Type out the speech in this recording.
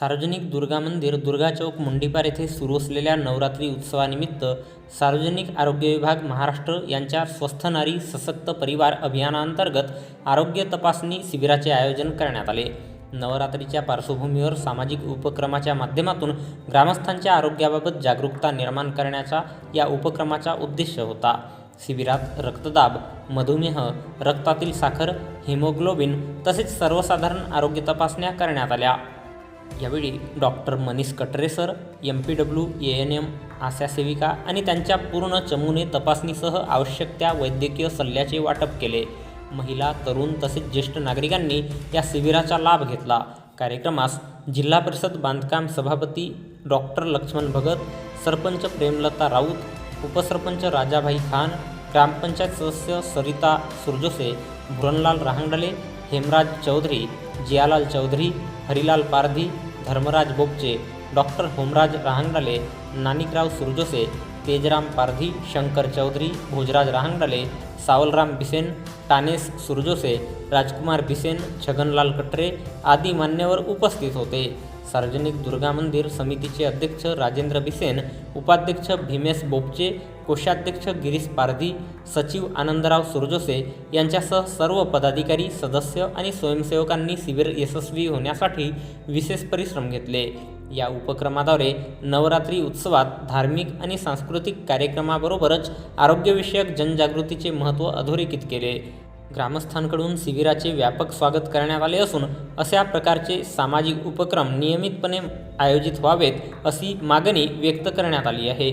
सार्वजनिक दुर्गा मंदिर दुर्गा चौक मुंडीपार येथे सुरू असलेल्या नवरात्री उत्सवानिमित्त सार्वजनिक आरोग्य विभाग महाराष्ट्र यांच्या स्वस्थ नारी सशक्त परिवार अभियानांतर्गत आरोग्य तपासणी शिबिराचे आयोजन करण्यात आले. नवरात्रीच्या पार्श्वभूमीवर सामाजिक उपक्रमाच्या माध्यमातून ग्रामस्थांच्या आरोग्याबाबत जागरूकता निर्माण करण्याचा या उपक्रमाचा उद्देश होता. शिबिरात रक्तदाब मधुमेह रक्तातील साखर हिमोग्लोबिन तसेच सर्वसाधारण आरोग्य तपासण्या करण्यात आल्या. यावेळी doctor Manish Katre sir M P W A N M आशा सेविका आणि त्यांच्या पूर्ण चमूने तपासणीसह आवश्यक त्या वैद्यकीय सल्ल्याचे वाटप केले. महिला तरुण तसेच ज्येष्ठ नागरिकांनी या शिबिराचा लाभ घेतला. कार्यक्रमास जिल्हा परिषद बांधकाम सभापती डॉक्टर लक्ष्मण भगत सरपंच प्रेमलता राऊत उपसरपंच राजाभाई खान ग्रामपंचायत सदस्य सरिता सुरजोसे भुरणलाल रहांगडले हेमराज चौधरी जियालाल चौधरी हरिलाल पारधी धर्मराज बोपचे डॉक्टर होमराज रहांगडाले नानिकराव सुरजोसे तेजराम पारधी शंकर चौधरी भोजराज रहांगडाले सावलराम बिसेन टानेस सुरजोसे राजकुमार बिसेन छगनलाल कटरे आदी मान्यवर उपस्थित होते. सार्वजनिक दुर्गा मंदिर समितीचे अध्यक्ष राजेंद्र बिसेन उपाध्यक्ष भीमेश बोपचे कोषाध्यक्ष गिरीश पारधी सचिव आनंदराव सुरजोसे यांच्यासह सर्व पदाधिकारी सदस्य आणि स्वयंसेवकांनी शिबिर यशस्वी होण्यासाठी विशेष परिश्रम घेतले. या उपक्रमाद्वारे नवरात्री उत्सवात धार्मिक आणि सांस्कृतिक कार्यक्रमाबरोबरच आरोग्यविषयक जनजागृतीचे महत्त्व अधोरेखित केले. ग्रामस्थांकडून शिबिराचे व्यापक स्वागत करण्यात आले असून अशा प्रकारचे सामाजिक उपक्रम नियमितपणे आयोजित व्हावेत अशी मागणी व्यक्त करण्यात आली आहे.